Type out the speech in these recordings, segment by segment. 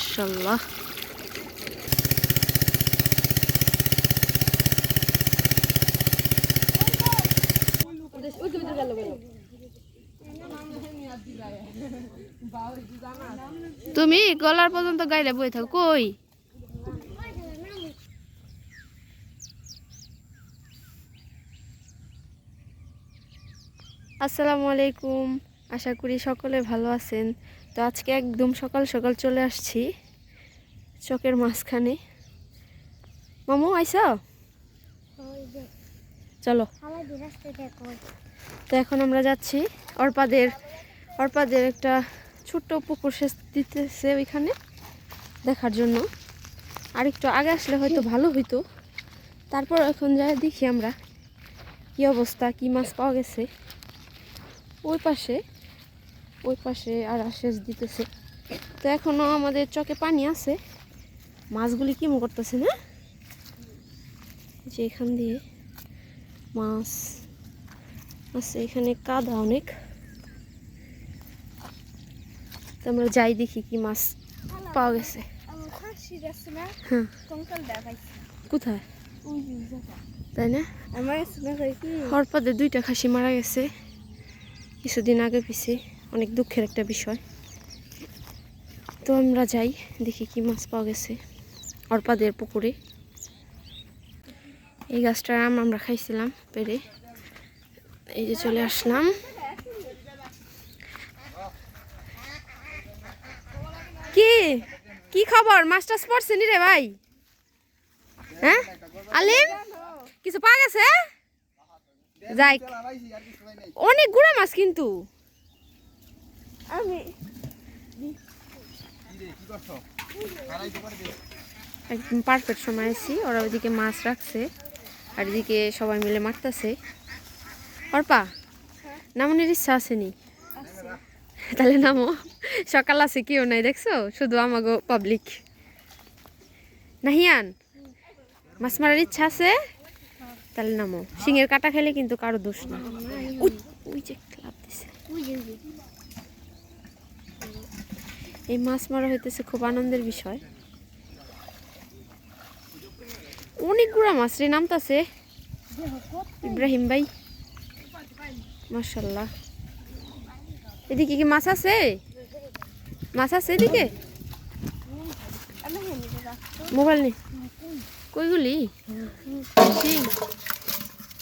মাশাল্লাহ তুমি গলার পর্যন্ত গাইলে বই থাকো, কই? আসসালামু আলাইকুম, আশা করি সকলে ভালো আছেন। তো আজকে একদম সকাল সকাল চলে আসছি চকের মাঝখানে। মামু, আইস? চলো। তো এখন আমরা যাচ্ছি অর্পাদের অর্পাদের একটা ছোট্ট পুকুর সেচ দিতেছে ওইখানে দেখার জন্য। আর একটু আগে আসলে হয়তো ভালো হইতো। তারপর এখন যাই দেখি আমরা কি অবস্থা, কি মাছ পাওয়া গেছে। ওই পাশে ওই পাশে আর সেচ দিতেছে। তো এখনও আমাদের চকে পানি আছে। মাছগুলি কেমন করতেছে না? যে এখান দিয়ে মাছ আছে এখানে কাদা অনেক। তো আমরা যাই দেখি কি মাছ পাওয়া গেছে। হ্যাঁ। কোথায়? তাই না? দুইটা খাসি মারা গেছে। কিছুদিন আগে পিছে। অনেক দুঃখের একটা বিষয়। তো আমরা যাই, দেখি কি মাছ পাওয়া গেছে অর্পাদের পুকুরে। এই গাছটার আম আমরা খাইছিলাম পেরে। এই যে চলে আসলাম। কি? কি খবর? মাছটা পড়ছে নি রে ভাই? হ্যাঁ? আলিম? কিছু পাওয়া গেছে? যাই। অনেক গুড়া মাছ কিন্তু। আমি একদম পারফেক্ট সময় আছি। ওরা ওইদিকে মাছ রাখছে আর এদিকে সবাই মিলে মারতেছে। অর্পা নামনের ইচ্ছা আসেনি? তাহলে নামো। সকাল আছে কেউ নাই দেখছ? শুধু আমাগো পাবলিক নাহিয়ান মাছ মারার ইচ্ছা আছে? তাহলে নামো। সিংয়ের কাটা খেলে কিন্তু কারও দোষ না ওই যে ক্লাব দিছে। এই মাছ মারা হইতেছে খুব আনন্দের বিষয়। অনেকগুলা মাছ রে নামতাছে। ইব্রাহিম ভাই। মার্শাল্লাহ এদিকে কি মাছ আছে? মাছ আছে এদিকে? মোবাইল নেই কইগুলি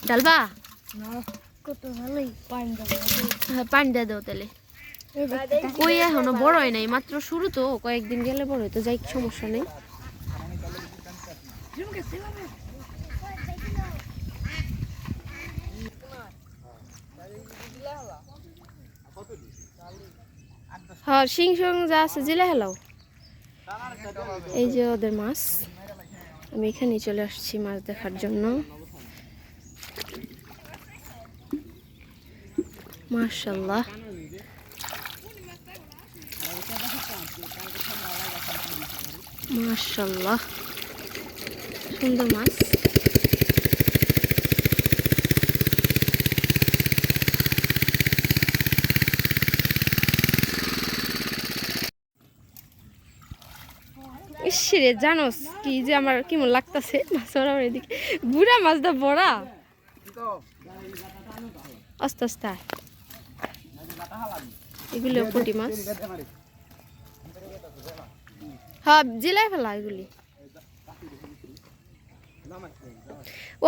ডালবা? কত ভালোই পানি হ্যাঁ পানি দিয়ে দাও তাহলে। কই এখনও বড় হয় নাই, মাত্র শুরু তো, কয়েকদিন গেলে বড় হয়, তো যাই, সমস্যা নেই। হ্যাঁ শিং সং যা আছে, জিলে হেলাও। এই যে ওদের মাছ, আমি এখানেই চলে আসছি মাছ দেখার জন্য। মার্শাল্লাহ মার্শাল্লাহ সুন্দর মাছ। ইসরে জানোস কি যে আমার কেমন লাগতাছে মাছ ওরা এদিকে। বুড়া মাছ দা বড়া। আস্তে আস্তে। এগুলো পুঁটি মাছ। হ্যাঁ জিলাই ফেলা এগুলি।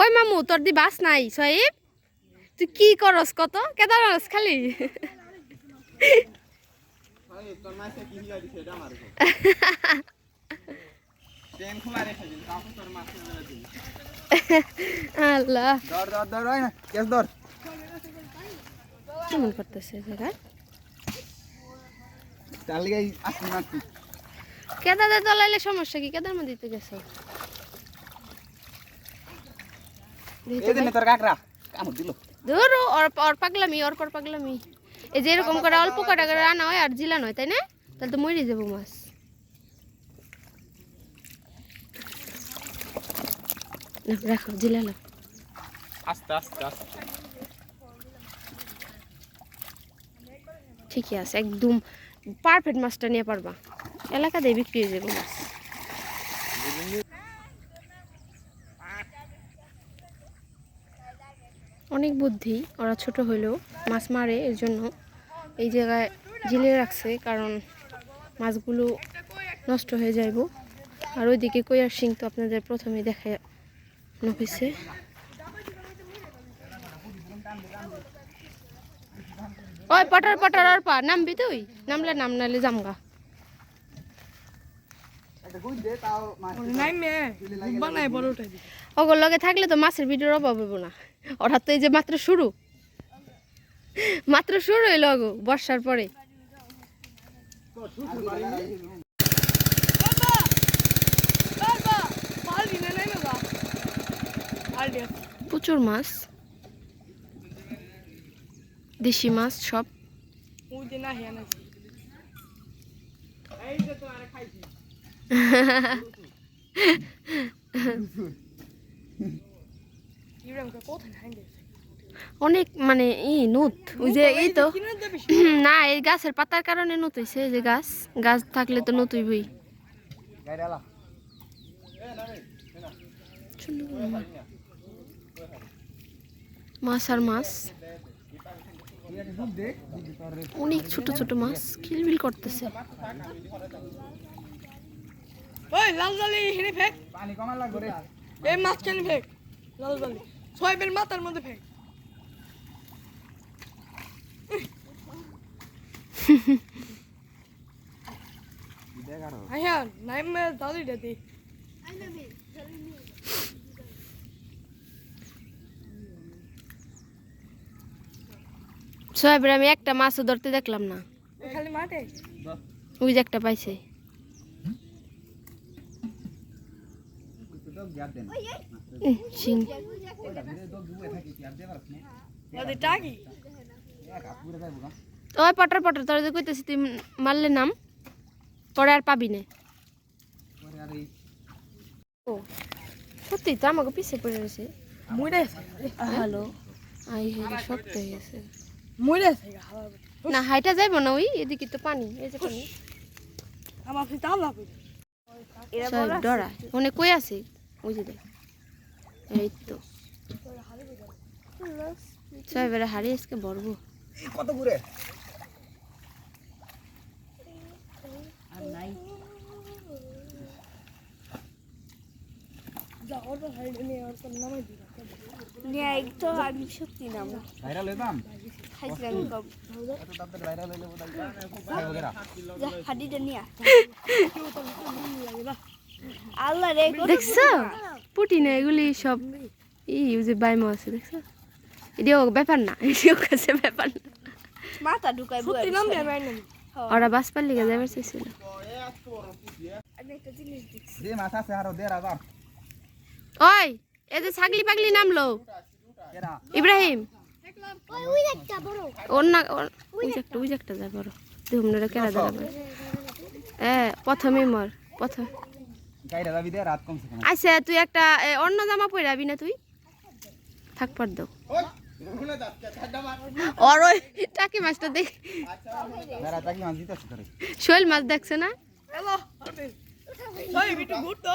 ওই মামু, তোর দি বাস নাই, সহিব। তুই কি করস কত? কেদার খালি। আল্লাহ। কেমন করতেছে মারতি তলাইলে সমস্যা কি? কেদার মধ্যে দিতে গেছো। তোর কাকরা কামড় দিল। ধরো ওর ওর পাগলামি ওর পর পাগলামি। এই যে এরকম করে অল্প কটা করে রান্না হয় আর জিলান হয় তাই না? তাহলে তো মরে যাব মাছ। না, রাখো জিলালো আস্তে আস্তে আস্তে। ঠিকই আছে একদম পারফেক্ট মাছটা নিয়ে পারবা। এলাকাতে বিক্রি হয়ে যাবে। মাছ অনেক বুদ্ধি, ওরা ছোট হলেও মাছ মারে, এর জন্য এই জায়গায় ঝিলে রাখছে, কারণ মাছগুলো নষ্ট হয়ে যাইব। আর ওইদিকে কইয়ার শিং তো আপনাদের প্রথমে দেখানো হয়েছে ওই পটার পটার আর পা নামবি তুই? নামলে নাম নালে জামগা। ওগুলো লগে থাকলে তো মাছের ভিডিওর অভাব হইব না তো এই যে মাত্র শুরু মাত্র শুরু হইল গো, বর্ষার পরে। প্রচুর মাছ দেশি মাছ সব গেছে অনেক মানে ই, নুত। ওই যে এই তো। না, এই গাছের পাতার কারণে নুত এই যে গাছ। গাছ থাকলে তো নুত হইবই। মাছ আর মাছ। অনেক ছোট ছোট মাছ কিলবিল করতেছে। ওই লাল জালি হিনে ফেক। পানি কমার লাগবে রে। এই মাছ কেন ফেক লাল জালি। সোয়াবিন মাথার মধ্যে ফেক। আয়া নাই মে জালি দে সোয়াবিন আমি একটা মাছও ধরতে দেখলাম না। খালি মাঠে? ওই যে একটা পাইছে তুই তো গ্যাপ দেন উহ, শিং ওইটা ভিতরে তো দুয়ে থাকি তুই আর দে পারছ না ওদের টাকি এক পুরো যাইব না ওই পটার পটার তোর যে কইতেছি তুই মারলে নাম পরে আর পাবি না। ও সত্যি তো আমাকে পিছিয়ে পড়ে রয়েছে। মুইরে হ্যালো? আই হেরি শক্ত হয়ে গেছে। মুইরে না হাইটা যাইব না ওই এদিকে তো পানি এই যে পানি। আমার ডরা। মনে কই আছে? ওই যে দেখ। এই তো। সব এবারে হাড়ি আজকে বড়বো কত ঘুরে আর হাড়িটা নিয়ে আল্লাহ রে দেখছ? পুটি না এগুলি সব ই যে বাইমো আছে দেখছ? এটিও ব্যাপার না এটিও কাছে ব্যাপার না। মাথা ঢুকাই সত্যি নাম দিয়ে নাই। ওরা বাস পার লিগে যাবার চাইছিল। ওই এই যে ছাগলি পাগলি নামলো। ইব্রাহিম। ওর না ওই একটা। ওই একটা যায় বড়। দেখুন না কেনা দাঁড়াবে। এ প্রথমে মর প্রথম আচ্ছা তুই একটা অন্য জামা পরে আবি না তুই? থাক পার দাও। ওর ওই টাকি মাছটা দেখ। মাছ শৈল মাছ দেখছে না? হ্যালো ওই বিটু গুড তো।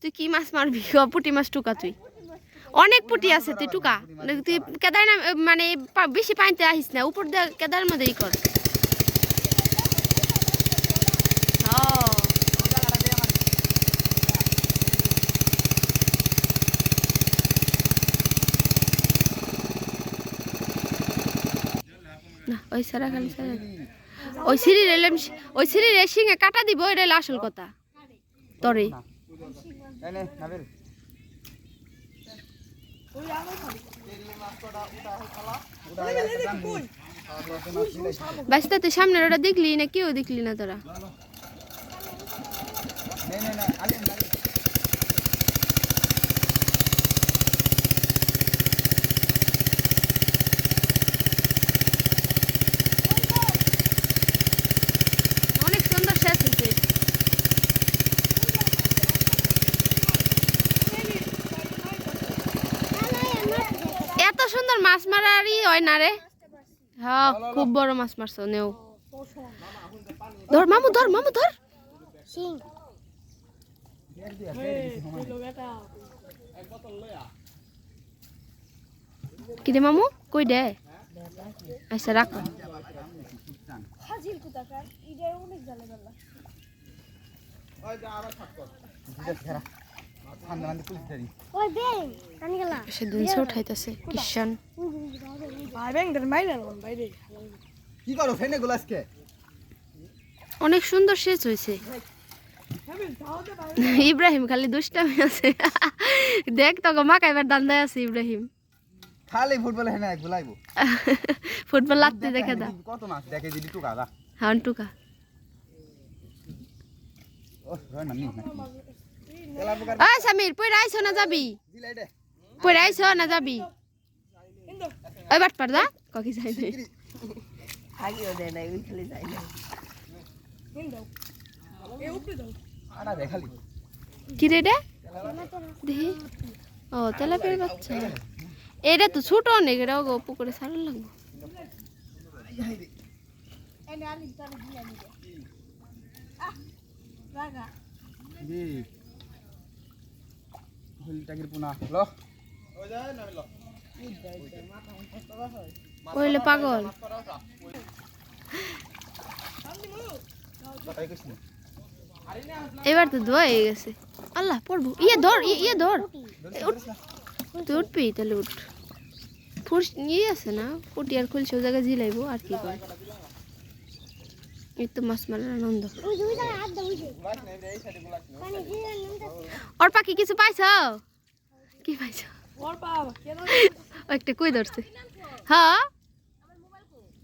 তুই কি মাছ মারবি? পুটি মাছ টুকা তুই। অনেক পুটি আছে তুই টুকা। তুই কেদার না মানে বেশি পানিতে আহিস না, উপর দিয়ে কেদার মধ্যে ই কর ওই সারা খালি সারা। ওই সিঁড়ি রেলে ওই সিঁড়ি রেসিংয়ে কাটা দিব এটা আসল কথা। তরে। নে নাবিল। বাসটা তো সামনের ওটা দেখলি না কেউ দেখলি না তোরা? নে, নে, নে, আলি, আলি। অনেক সুন্দর শেষ হয়েছে এত সুন্দর মাছ মারারই হয় না রে? হ্যাঁ খুব বড় মাছ মারছো, নেও। ধর, মামু ধর মামু, ধর। কি রে মামু? কই দে? আচ্ছা রাখো। অনেক উঠাইতেছে কিষান কি করো ফেনে অনেক সুন্দর শেষ হয়েছে। হ্যাঁ ইব্রাহিম খালি দুষ্টামি আছে। দেখ তোকে মাকাইবার দান্দায় আছে ইব্রাহিম। খালি ফুটবল হেনে গুলাইবো ফুটবল লাগতে দেখে দা কত মাছ দেখে দিলি টুকা দা হান টুকা। ও রয় না নি না তেলা বুকার আ সামির পয়রা আইছো না যাবি। পয়রা আইছো না যাবি। ওই বাট পার দা ককি যাই নাই দাও আটা দেখালি কি রে রে দেখি ও তেলাপিয়ার বাচ্চা। এটা তো ছোট অনেক এটা গো পুকুরে সারা লাগবে। এনে আনি তার দিয়া নিবে আহ রাগা কইলে পাগল। এবার তো ধোয়া হয়ে গেছে। আল্লাহ, পড়ব। ইয়ে ধর ইয়ে ইয়ে ধর। তুই উঠবি তাহলে উঠ। ফুস ইয়ে আছে না, পুটি আর খুলছে, ও জায়গায় ঝিলাইবো, আর কি করে এই তো মাছ মারার আনন্দ। ওর পাখি কিছু পাইছ? কি পাইছ? একটা কই ধরছে? হ্যাঁ?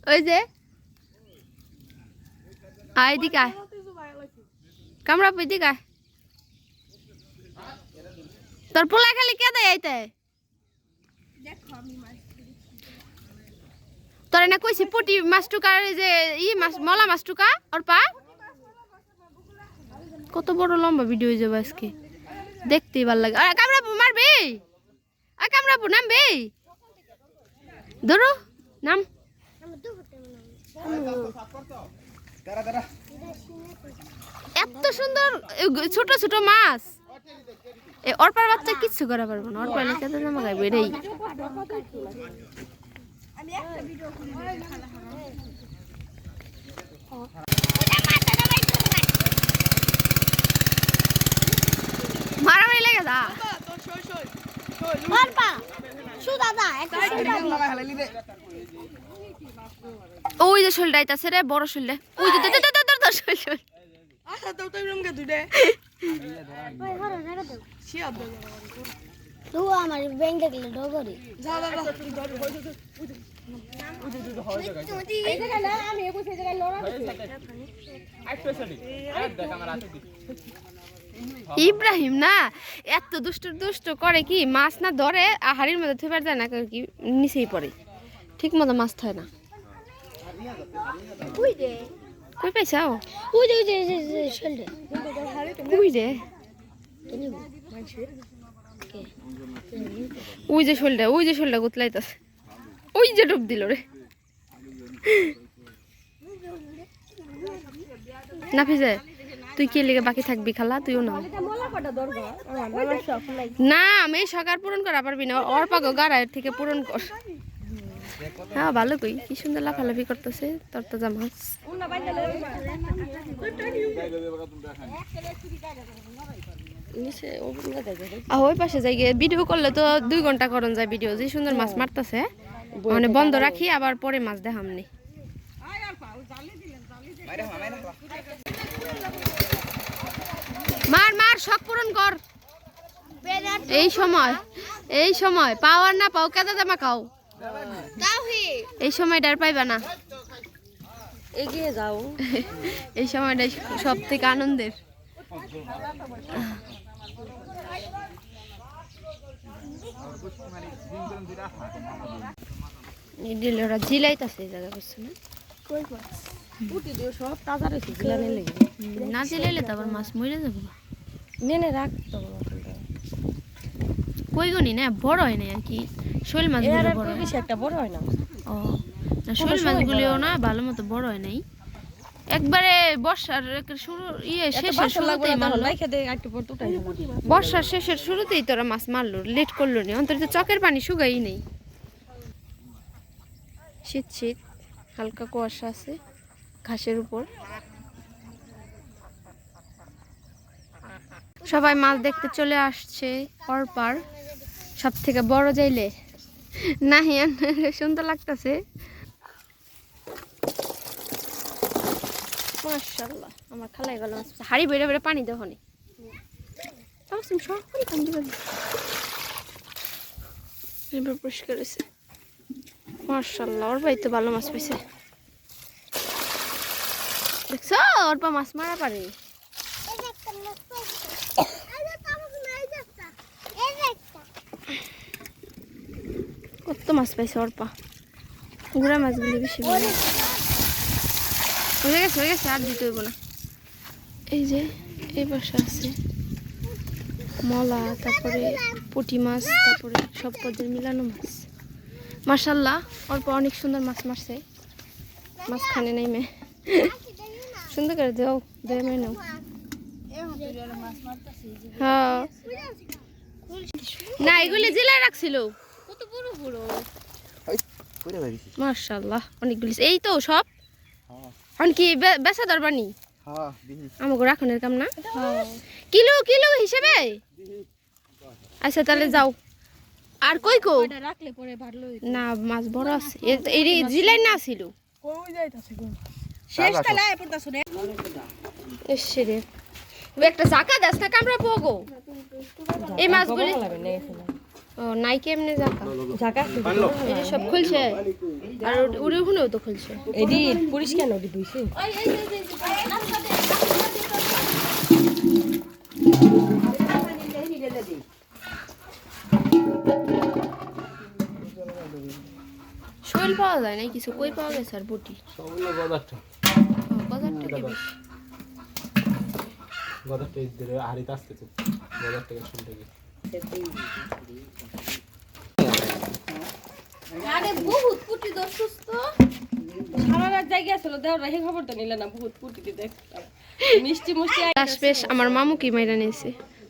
ওই যে। আয় এদিকে আয়। কামড়া পই দিকে আয়। তোর পোলা খালি কে দেয় আইতে তোর না কইছি, পুটি এই যে ই মাছ, মলা মাছ টুকা ওর পা। কত বড় লম্বা ভিডিও হয়ে যাবে আজকে। দেখতেই ভালো লাগে। আরে কামড়াবো মারবি? আরে কামড়াবো নামবি? ধরো, নাম। এত সুন্দর, ছোট ছোট মাছ। অর্পার বাচ্চা কিচ্ছু করা পারব না। অর্পার লেখা জামা গাইবে রেই আমি একটা ভিডিও করি মারামারি লেগে যা। তোর ওই যে শোলটা আইতাছে রে বড় শোলটা ওই যে শোল, শোল। আচ্ছা তো তুই রুমকে দাও শিয়া দাও তো আমার ডগরি যা যা যা ইব্রাহিম না এত দুষ্ট দুষ্ট করে কি মাছ না ধরে আর হাড়ির মধ্যে থুবার যায় না কি নিচেই পড়ে। ঠিক মতো মাছ থয় না। কই পাইছাও কই রে ওই যে শোলটা, ওই যে শোলটা গুতলাইতাছে। ওই যে ডুব দিল রে। না ফিজে তুই কে লিগে বাকি থাকবি খালা? তুইও না না, আমি সকার পূরণ করা পারবি না। ওর পাগো গাড়ায় থেকে পূরণ কর। হ্যাঁ ভালো কই। কি সুন্দর লাফালাফি করতেছে তোর তো জামাস আহ, ওই পাশে যাই গিয়ে ভিডিও করলে তো দুই ঘণ্টা করন যায় ভিডিও যে সুন্দর মাছ মারতেছে মানে বন্ধ রাখি আবার পরে মাছ দেখামনি। মার মার শখ পূরণ কর। এই সময় এই সময় পাও আর না পাও কেদা জামা খাও। এই সময়টা আর পাইবা না। এগিয়ে যাও। এই সময়টা সব থেকে আনন্দের। ওরা জিলাইতাছে এই জায়গা না? না জিলাইলে তো আবার মাছ মরে যাব। নেনে রাখ তো কই গনি না বড় হয় না আর কি? শোল বড় হয় একটা বড় হয় না। ও না শোল মাছগুলিও না। ভালো মতো বড় হয় নাই। একবারে বর্ষার শুরু ইয়ে শেষের শুরুতেই মারলো। বর্ষার শেষের শুরুতেই তোরা মাছ মারলো লেট করল নি। অন্তত চকের পানি শুকাই নেই। শীত শীত হালকা কুয়াশা আছে ঘাসের উপর। সবাই মাছ দেখতে চলে আসছে পরপার সব থেকে বড় যাইলে নাহিয়ান সুন্দর লাগতেছে। মাশাল্লাহ আমার খালাই গেল হাড়ি বেড়ে বেড়ে পানি দেওয়া এবার পরিষ্কার ভালো মাছ পেয়েছে দেখছ ওর মাছ মারা পাইছে কত মাছ পাইছে ওর পা মাছগুলি বেশি বড়। হয়ে গেছে হয়ে গেছে আর দিতে হইব না। এই যে এই পাশে আছে মলা তারপরে পুঁটি মাছ তারপরে সব পদের মিলানো মাছ। মার্শাল্লাহ অল্প অনেক সুন্দর মাছ মারছে। মাছ খানে নাই মে। সুন্দর করে দেও দেয় মে নাও। হ্যাঁ। না এগুলি জেলায় রাখছিল। কত বড় বড়? মার্শাল্লাহ অনেকগুলি। এই তো সব এখন কি বে- বেচা দরবানি হ্যাঁ দিহি আমাকে রাখনের কাম না? কিলো কিলো হিসেবে? আচ্ছা তাহলে যাও। আর কই কো? রাখলে পরে ভালো না মাছ বড় আছে। এ- এর জিলাই না ছিল? কই যাইতাছে গো? শেষ তালায় পড়তাছ রে। একটা জাকা দাস না পোগো এই মাছগুলি না ও নাই কেমনে জাকা? জায়গা এই সব খুলছে। আর উড়ে উড়েও তো খুলছে। এডি পুলিশ কেন ওডি দুইছে শৈল পাওয়া যায় নাই কিছু কই পাওয়া গেছে আর বটি? সবগুলো বাজারটা। ও, বাজারটা কি বেশি? বাজারটা এই ধরে হারিতে আসতেছে। বাজার থেকে শুন থেকে। আরে জায়গা খবর তো নিলে না, বহুত আমার মামু কি মাইরা নিয়েছে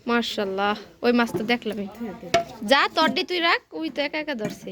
মার্শাল্লাহ ওই মাছ তো দেখলাম যা তরডি তুই রাখ, ওই তো একা একা ধরছে।